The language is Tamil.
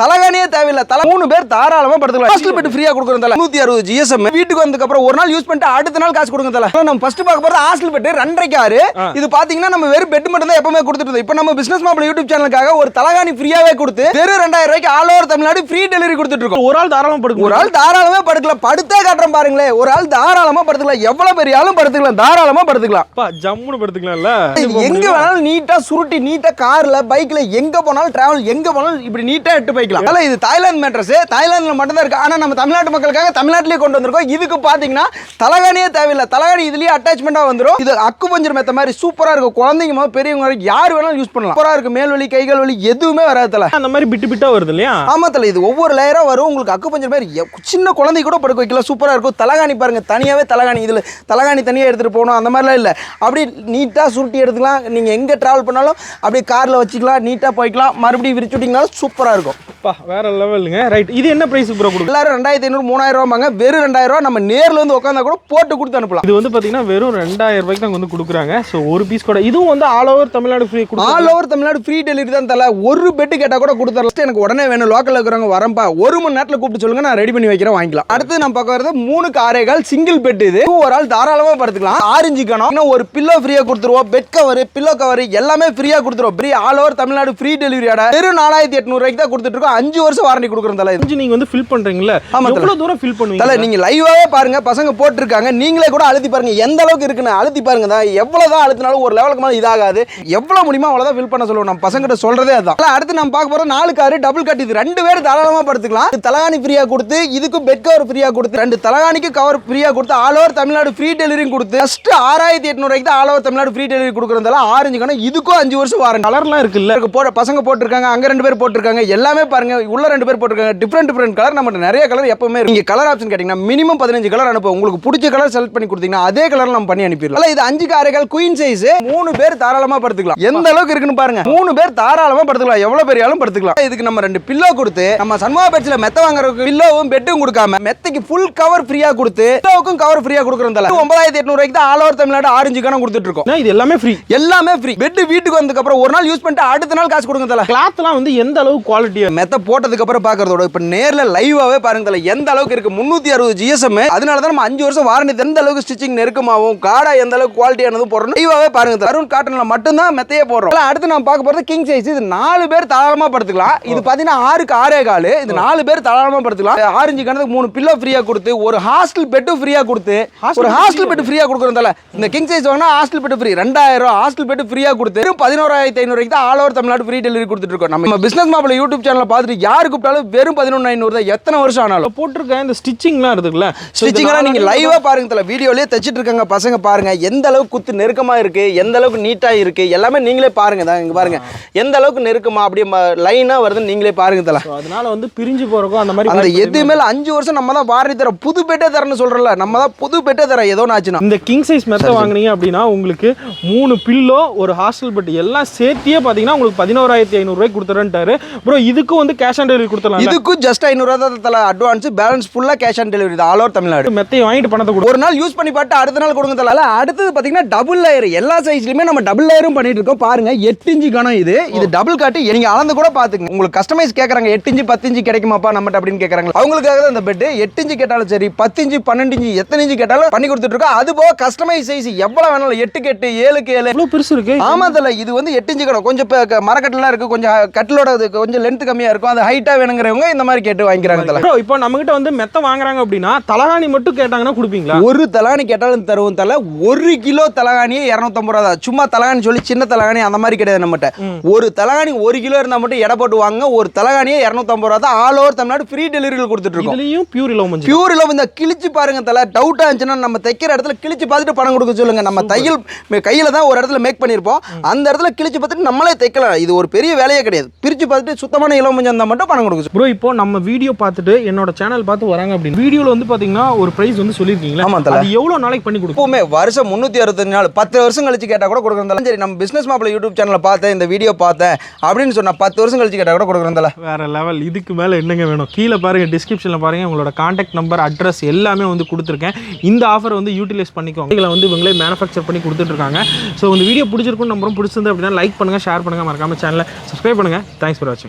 தலகாணியே தேவையில்லை. தலை மூணு பேர் தாராளமா படுத்துக்கலாம். ஹாஸ்டல் பெட் ஃப்ரீயா கொடுக்குறோம் தல. நூத்தி அறுபது ஜிஎஸ்எம் வீட்டுக்கு வந்ததுக்கு அப்புறம் ஒரு நாள் யூஸ் பண்ணிட்டு அடுத்த நாள் காசு கொடுங்க தல. நம்ம ஃபர்ஸ்ட் பார்க்க போறது ஹாஸ்டல் பெட் ரெண்டரைக்கு ஆறு. இது பாத்தீங்கன்னா நம்ம வெறும் பெட் மட்டும் தான் எப்பவுமே கொடுத்துட்டு இருந்தோம். இப்போ நம்ம பிசினஸ் மாப்பிள யூடியூப் சேனலுக்காக ஒரு தலகாணி ஃப்ரீயாவே கொடுத்து வெறும் ரெண்டாயிரம் ரூபாய்க்கு all over Tamil Nadu free delivery கொடுத்துட்டு இருக்கோம். ஒரு ஆள் தாராளமா படுக்க ஒரு ஆள் தாராளமா படுக்கலாம் படுத்தே காட்டுறேன் பாருங்களேன். ஒரு ஆள் தாராளமா படுத்துக்கலாம். எவ்வளவு பெரிய ஆளும் படுத்துக்கலாம். தாராளமா படுத்துக்கலாம். ஜம்முன்னு படுத்துக்கலாம்ல? எங்க வேணாலும் நீட்டா சுருட்டி நீட்டா கார்ல பைக்ல எங்க போனாலும் டிராவல் எங்க போனாலும் இப்படி நீட்டா எட்டு போய்க்கலாம் அதனால இது தாய்லாந்து மேட்ரஸ் தாய்லாந்துல மட்டும் தான் இருக்கு. ஆனா நம்ம தமிழ்நாட்டு மக்களுக்காக தமிழ்நாட்டிலேயே கொண்டு வந்திருக்கோம். இதுக்கு பாத்தீங்கன்னா தலகாணியே தேவையில்லை. தலகாணி இதுலயே அட்டாச்மெண்டா வந்துரும். இது அக்கு பஞ்சர் மெத்த மாதிரி சூப்பரா இருக்கும். குழந்தைங்க முதல் பெரியவங்க வரைக்கும் யார் வேணாலும் யூஸ் பண்ணலாம். சூப்பரா இருக்கு மேல் வலி கைகள் வலி எதுவுமே வராது தல. அந்த மாதிரி பிட்டு பிட்டா வருது இல்லையா? ஆமா தல. இது ஒவ்வொரு லேயரா வரும். உங்களுக்கு அக்கு பஞ்சர் மாதிரி சின்ன குழந்தை கூட படுக்க வைக்கலாம். சூப்பரா இருக்கும். தலகாணி பாருங்க. தனியாவே தலகாணி. இதுல தலகாணி தனியா எடுத்துட்டு போகணும். அந்த மாதிரிலாம் இல்ல. அப்படி நீட்டா சுருட்டி எடுத்துக்கலாம். நீங்க எங்க டிராவல் பண்ணாலும் அப்படியே கார்ல வச்சுக்கலாம். நீட்டா போய்க்கலாம். மறுபடியும் விரிச்சு விட்டீங்கனாலும் சூப்பரா இருக்கும். அப்பா வேற லெவலுங்க. ரைட் இது என்ன பிரைஸ் ப்ரோ கொடுக்கும் எல்லாரும் ரெண்டாயிரத்தி ஐநூறு மூணாயிரம் ரூபாங்க வெறும் ரெண்டாயிரம் ரூபா நம்ம நேர்ல வந்து உட்காந்தா கூட போட்டு கொடுத்து அனுப்பலாம். இது வந்து பாத்தீங்கன்னா வெறும் ரெண்டாயிரம் ரூபாய்க்கு தான் வந்து கொடுக்குறாங்க. ஸோ ஒரு பீஸ் கூட இதுவும் வந்து all over Tamil Nadu free all over Tamil Nadu free delivery தான் தல ஒரு பெட்டு கேட்டால் கூட கொடுத்துறலாம் எனக்கு உடனே வேணும். லோக்கலில் இருக்கிறவங்க வரம்பா ஒரு மணி நேரத்தில் கூப்பிட்டு சொல்லுங்க. நான் ரெடி பண்ணி வைக்கிறேன். வாங்கிக்கலாம். அடுத்து நம்ம பார்க்க வரது மூணு காரைகள் சிங்கிள் பெட் இது. ஒரு ஆள் தாராளமாக படுத்துக்கலாம். ஆரஞ்சு கணம். இன்னும் ஒரு பில்லோ ஃப்ரீயாக கொடுத்துருவோம். பெட் கவர் பில்லோ கவர் எல்லாமே ஃப்ரீயாக கொடுத்துருவோம். Free all over Tamil Nadu free டெலிவரியோட வெறும் நாலாயிரத்தி எட்நூறுவாய்க்கு தான் கொடுத்துட்டு அஞ்சு வருஷம் வாரண்டி கொடுக்குறோம் தல இது. கொஞ்சம் நீங்க வந்து ஃபில் பண்றீங்கல்ல ஆமா, தல. எவ்வளவு தூரம் ஃபில் தல பண்ணுவீங்க நீங்க லைவாவே பாருங்க பசங்க போட்டிருக்காங்க நீங்களே கூட அழுத்தி பாருங்க எந்த அளவுக்கு இருக்குன்னு அழுத்தி பாருங்க தான் எவ்வளவு தான் அழுத்தினாலும் ஒரு லெவலுக்கு மேல இதாகாது. எவ்வளவு முடியுமோ அவ்வளவுதான் ஃபில் பண்ண சொல்லுவோம் நம்ம பசங்கிட்ட சொல்றதே அதான். தல, அடுத்து நம்ம பார்க்க போறோம் நாலு காரு டபுள் கட் இது. ரெண்டு பேர் தாராளமா படுத்துக்கலாம். தலகாணி ஃப்ரீயா கொடுத்து இதுக்கும் பெட் கவர் ஃப்ரீயா கொடுத்து ரெண்டு தலகாணிக்கு கவர் ஃப்ரீயா கொடுத்து ஆல் ஓவர் தமிழ்நாடு ஃப்ரீ டெலிவரியும் கொடுத்து ஜஸ்ட் ஆறாயிரத்தி எட்நூறுக்கு தான் all over Tamil Nadu free delivery கொடுக்குறதால orange கணம் இதுக்கும் அஞ்சு வருஷம் வாரண்டி கலர்லாம் இருக்குல்ல? இருக்கு போட பசங்க போட்டிருக்காங்க அங்க ரெண்டு பேர் போட்டிருக்காங்க எல்லாமே பாருங்க உள்ள ரெண்டு பேர் போட்டிருக்காங்க. டிஃப்ரெண்ட் டிஃப்ரெண்ட் கலர் நம்ம நிறைய கலர் எப்பவுமே. நீங்க கலர் ஆப்ஷன் கேட்டீங்கன்னா மினிமம் பதினஞ்சு கலர் அனுப்புவோம் உங்களுக்கு பிடிச்ச கலர் செலக்ட் பண்ணி கொடுத்தீங்கன்னா அதே கலர் நம்ம பண்ணி அனுப்பிடலாம். இது அஞ்சு காரைகள் குயின் சைஸ் மூணு பேர் தாராளமா படுத்துக்கலாம். எந்த அளவுக்கு இருக்குன்னு பாருங்க. மூணு பேர் தாராளமா படுத்துக்கலாம். எவ்வளவு பெரிய ஆளும் படுத்துக்கலாம். இதுக்கு நம்ம ரெண்டு பில்லோ கொடுத்து நம்ம சன்மா பெட்ஸ்ல மெத்த வாங்குறதுக்கு பில்லோவும் பெட்டும் கொடுக்காம மெத்தைக்கு ஃபுல் கவர் ஃப்ரீயா கொடுத்து பில்லோவுக்கும் கவர் ஃப்ரீயா கொடுக்குறதால ஒன்பதாயிரத்தி எட்நூறு ரூபாய்க்கு தான் ஆல் ஓவர் தமிழ்நாடு ஆரஞ்சு கணம் கொடுத்துட்டு இருக்கோம். இது எல்லாமே ஃப்ரீ எல்லாமே ஃப்ரீ பெட் வீட்டுக்கு வந்ததுக்கு அப்புறம் ஒரு நாள் யூஸ் பண்ணிட்டு அடுத்த நாள் காசு கொடுங்க தல. கிளாத்லாம் வந்து எந்த அளவுக்கு குவாலிட்டியா மெத்த போட்டதுக்கு அப்புறம் பாக்குறதோட இப்ப நேர்ல லைவாவே பாருங்க தல எந்த அளவுக்கு இருக்கு? முன்னூத்தி அறுபது ஜிஎஸ்எம் அதனால தான் நம்ம அஞ்சு வருஷம் வாரண்டி எந்த அளவுக்கு ஸ்டிச்சிங் நெருக்கமாகவும் காடா எந்த அளவுக்கு குவாலிட்டியானதும் போடுறோம் லைவாவே பாருங்க தல. அருண் காட்டன்ல மட்டும்தான் மெத்தையே போடுறோம். அடுத்து நம்ம பார்க்க போறது கிங் சைஸ் இது நாலு பேர் தாராளமா படுத்துக்கலாம். இது பாத்தீங்கன்னா ஆறுக்கு ஆறே காலு. இது நாலு பேர் தாராளமா படுத்துக்கலாம். ஆரஞ்சு கணக்கு மூணு பில்லோ ஃப்ரீயா கொடுத்து ஒரு ஹாஸ்டல் பெட்டும் ஃப்ரீயா கொடுத்து ஒரு ஹாஸ்டல் பெட் ஃப்ரீயா கொடுக்குறதால இந்த கிங் சைஸ் வாங்கினா ஹாஸ்டல் பெட் ஃப்ரீ ரெண்டாயிரம் ஹாஸ்டல் பெட் ஃப்ரீயா கொடுத்து பதினோராயிரத்தி ஐநூறுக்கு தான் all over Tamil Nadu free delivery கொடுத்துட்டு இருக்கோம். நம்ம பிசினஸ் மாப்பிள யூடியூப் சேனல் பார்த்துட்டு யாரு கூப்பிட்டாலும் வெறும் பதினொன்று ஐநூறு தான். எத்தனை வருஷம் ஆனாலும். போட்டிருக்க இந்த ஸ்டிச்சிங்லாம் இருக்குல்ல. ஸ்டிச்சிங்லாம் நீங்க நாலாயிரம் லைவா பாருங்க தல. வீடியோலயே தச்சிட்டு இருக்காங்க பசங்க பாருங்க. எந்த அளவுக்கு குத்து நெருக்கமா இருக்கு எந்த அளவுக்கு நீட்டா இருக்கு எல்லாமே நீங்களே பாருங்க தான் இங்க பாருங்க. எந்த அளவுக்கு நெருக்கமா அப்படியே லைனா வருதுன்னு நீங்களே பாருங்க தல. அதனால வந்து பிரிஞ்சு போறக்கும் அந்த மாதிரி அந்த எதுவுமே அஞ்சு வருஷம் நம்ம தான் வாரண்டி தரோம் புது பெட்டே தரேன்னு சொல்றல நம்ம தான் புது பெட்டே தரோம் ஏதோ ஆச்சுன்னா. இந்த கிங் சைஸ் மெத்த வாங்குனீங்க அப்படின்னா உங்களுக்கு மூணு பில்லோ ஒரு ஹாஸ்டல் பெட் எல்லாம் சேர்த்தியே பார்த்தீங்கன்னா உங்களுக்கு பதினோராயிரத்தி ஐநூறுரூவாய்க்கு கொடுத்துறேன்ட்டாரு. ப்ரோ இதுக்கும் வந்து கேஷ் ஆன் டெலிவரி கொடுத்துடலாம் இதுக்கும் ஜஸ்ட் ஐநூறுவா தான் தல அட்வான்ஸ் பேலன்ஸ் ஃபுல்லா கேஷ் ஆன் டெலிவரி தான். ஆல் ஓவர் தமிழ்நாடு மெத்தையை வாங்கிட்டு பணத்தை கொடு. ஒரு நாள் யூஸ் பண்ணி பார்த்து அடுத்த நாள் கொடுங்க தல அடுத்தது பாத்தீங்கன்னா டபுள் லேயர் எல்லா சைஸ்லயுமே நம்ம டபுள் லேயரும் பண்ணிட்டு இருக்கோம். பாருங்க எட்டு இன்ச்சு கணம் இது. இது டபுள் காட்டி நீங்க அளந்து கூட பாத்துங்க உங்களுக்கு கஸ்டமைஸ் கேக்குறாங்க. எட்டு இன்ச்சு பத்து இன்ச்சு கிடைக்குமாப்பா நம்மகிட்ட அப்படின்னு கேக்குறாங்க அவங்களுக்காக தான் இந்த பெட் எட்டு இன்ச்சு கேட்டாலும் சரி பத்து இன்ச்சு பன்னெண்டு இன்ச்சு எத்தனை இன்ச்சு கேட்டாலும் பண்ணி கொடுத்துட்டு இருக்கோம். அது போக கஸ்டமைஸ் சைஸ் எவ்வளவு வேணாலும் எட்டுக்கு எட்டு ஏழுக்கு ஏழு. எவ்வளோ பெருசு இருக்கு. ஆமா தல இது வந்து எட்டு இன்ச்சு கணம். கொஞ்சம் மரக்கட்டிலாம் இருக்கு. கொஞ்சம் கட்டிலோட கொஞ்சம் லென்த் கம்மியா இருக்கும் அது ஹைட்டா வேணுங்கிறவங்க இந்த மாதிரி கேட்டு வாங்கிக்கிறாங்க தல. இப்போ நம்மகிட்ட வந்து மெத்த வாங்குறாங்க அப்படின்னா தலகாணி மட்டும் கேட்டாங்கன்னா கொடுப்பீங்களா? ஒரு தலகாணி கேட்டாலும் தருவோம் தல. ஒரு கிலோ தலகாணியே இரநூத்தம்பது ரூபா தான். சும்மா தலகாணி சொல்லி சின்ன தலகாணி அந்த மாதிரி கிடையாது நம்மகிட்ட. ஒரு தலகாணி ஒரு கிலோ இருந்தால் மட்டும் எடை போட்டு வாங்க ஒரு தலகாணியே இரநூத்தம்பது ரூபா தான். ஆல் ஓவர் தமிழ்நாடு ஃப்ரீ டெலிவரிகள் கொடுத்துட்டு இருக்கோம். இதுலயும் பியூர் இலவ மஞ்சள். பியூர் இல்லை இந்த கிழிச்சு பாருங்க தல. டவுட்டா இருந்துச்சுன்னா நம்ம தைக்கிற இடத்துல கிழிச்சு பார்த்துட்டு பணம் கொடுக்க சொல்லுங்க. நம்ம தையல் கையில தான் ஒரு இடத்துல மேக் பண்ணியிருப்போம் அந்த இடத்துல கிழிச்சு பார்த்துட்டு நம்மளே தைக்கலாம். இது ஒரு பெரிய வேலையே கிடையாது. பிரிச்சு பார்த்துட்டு சுத்தமான இளம் மஞ்சள் இருந்தால் மட்டும் பணம் கொடுக்க ப்ரோ இப்போ நம்ம வீடியோ பார்த்துட்டு என்னோட சேனல் பார்த்து வராங்க அப்படின்னு. வீடியோல வந்து பாத்தீங்கன்னா ஒரு பிரைஸ் வந்து சொல்லியிருக்கீங்களா? ஆமா தல. அது எவ்வளவு நாளைக்கு பண்ணி கொடுக்கும்? எப்பவுமே வருஷம் முந்நூற்றி அறுபத்தஞ்சு நாள் பத்து வருஷம் கழிச்சு கேட்டால் கூட கொடுக்குறதால சரி நம்ம பிஸ்னஸ் மாப்பிள யூடியூப் சேனலில் பார்த்தேன் இந்த வீடியோ பார்த்தேன் அப்படின்னு சொன்னா பத்து வருஷம் கழிச்சு கேட்டால் கூட கொடுக்குறதால வேற லெவல் இதுக்கு மேல என்னங்க வேணும்? கீழே பாருங்க டிஸ்கிரிப்ஷன்ல பாருங்க உங்களோட காண்டாக்ட் நம்பர் அட்ரஸ் எல்லாமே வந்து கொடுத்துருக்கேன். இந்த ஆஃபர் வந்து யூட்டிலைஸ் பண்ணிக்கோங்க. இதில் வந்து இவங்களே மேனுஃபேக்சர் பண்ணி கொடுத்துட்டு இருக்காங்க. ஸோ இந்த வீடியோ பிடிச்சிருக்கும் நம்பரும் பிடிச்சிருந்து அப்படின்னா லைக் பண்ணுங்க ஷேர் பண்ணுங்க. மறக்காம சேனலை சப்ஸ்கிரைப் பண்ணுங்க. தேங்க்ஸ் ஃபார் வாட்சிங்